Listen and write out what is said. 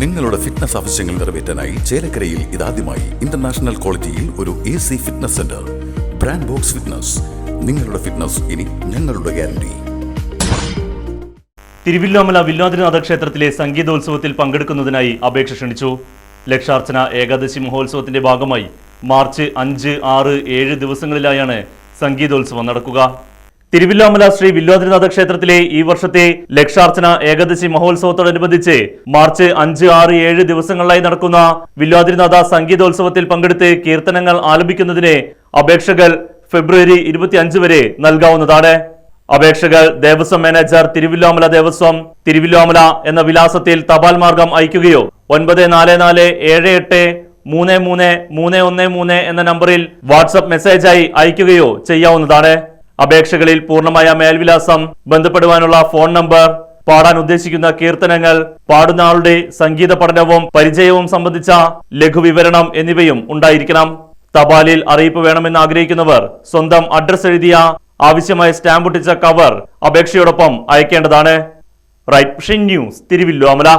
നിങ്ങളുടെ ഫിറ്റ്നസ് ആവശ്യങ്ങൾ നിറവേറ്റാനായി ചേലക്കരയിൽ ഇതാദ്യമായി ഇന്റർനാഷണൽ ക്വാളിറ്റിയിൽ ഒരു A C fitness centre brand box fitness നിങ്ങളുടെ ഫിറ്റ്നസ് ഇനി ഞങ്ങളുടെ ഗ്യാരണ്ടി തിരുവില്ലോമല വില്ലോദ്രനാഥ ക്ഷേത്രത്തിലെ സംഗീതോത്സവത്തിൽ പങ്കെടുക്കുന്നതിനായി അപേക്ഷ ക്ഷണിച്ചു. ലക്ഷാർച്ചന ഏകാദശി മഹോത്സവത്തിന്റെ ഭാഗമായി മാർച്ച് അഞ്ച് ആറ് ഏഴ് ദിവസങ്ങളിലായാണ് സംഗീതോത്സവം നടക്കുക. തിരുവില്ലോമല ശ്രീ വില്ലോദ്രനാഥ ക്ഷേത്രത്തിലെ ഈ വർഷത്തെ ലക്ഷാർച്ചന ഏകാദശി മഹോത്സവത്തോടനുബന്ധിച്ച് മാർച്ച് അഞ്ച് ആറ് ഏഴ് ദിവസങ്ങളിലായി നടക്കുന്ന വില്ലോദ്രനാഥ സംഗീതോത്സവത്തിൽ പങ്കെടുത്ത് കീർത്തനങ്ങൾ ആലപിക്കുന്നതിന് അപേക്ഷകൾ ഫെബ്രുവരി ഇരുപത്തിയഞ്ച് വരെ നൽകാവുന്നതാണ്. അപേക്ഷകൾ ദേവസ്വം മാനേജർ തിരുവില്ലോമല ദേവസ്വം തിരുവില്ലോമല എന്ന വിലാസത്തിൽ തപാൽ മാർഗം അയക്കുകയോ ഒൻപത് നാല് നാല് ഏഴ് എട്ട് മൂന്ന് മൂന്ന് മൂന്ന് ഒന്ന് മൂന്ന് എന്ന നമ്പറിൽ വാട്സപ്പ് മെസ്സേജായി അയക്കുകയോ ചെയ്യാവുന്നതാണ്. അപേക്ഷകളിൽ പൂർണമായ മേൽവിലാസം ബന്ധപ്പെടുവാനുള്ള ഫോൺ നമ്പർ പാടാൻ ഉദ്ദേശിക്കുന്ന കീർത്തനങ്ങൾ പാടുന്ന ആളുടെ സംഗീത പഠനവും പരിചയവും സംബന്ധിച്ച ലഘുവിവരണം എന്നിവയും ഉണ്ടായിരിക്കണം. തപാലിൽ അറിയിപ്പ് വേണമെന്ന് ആഗ്രഹിക്കുന്നവർ സ്വന്തം അഡ്രസ് എഴുതിയ ആവശ്യമായ സ്റ്റാമ്പ് ഒട്ടിച്ച കവർ അപേക്ഷയോടൊപ്പം അയക്കേണ്ടതാണ്. Right news Thiruvillwamala.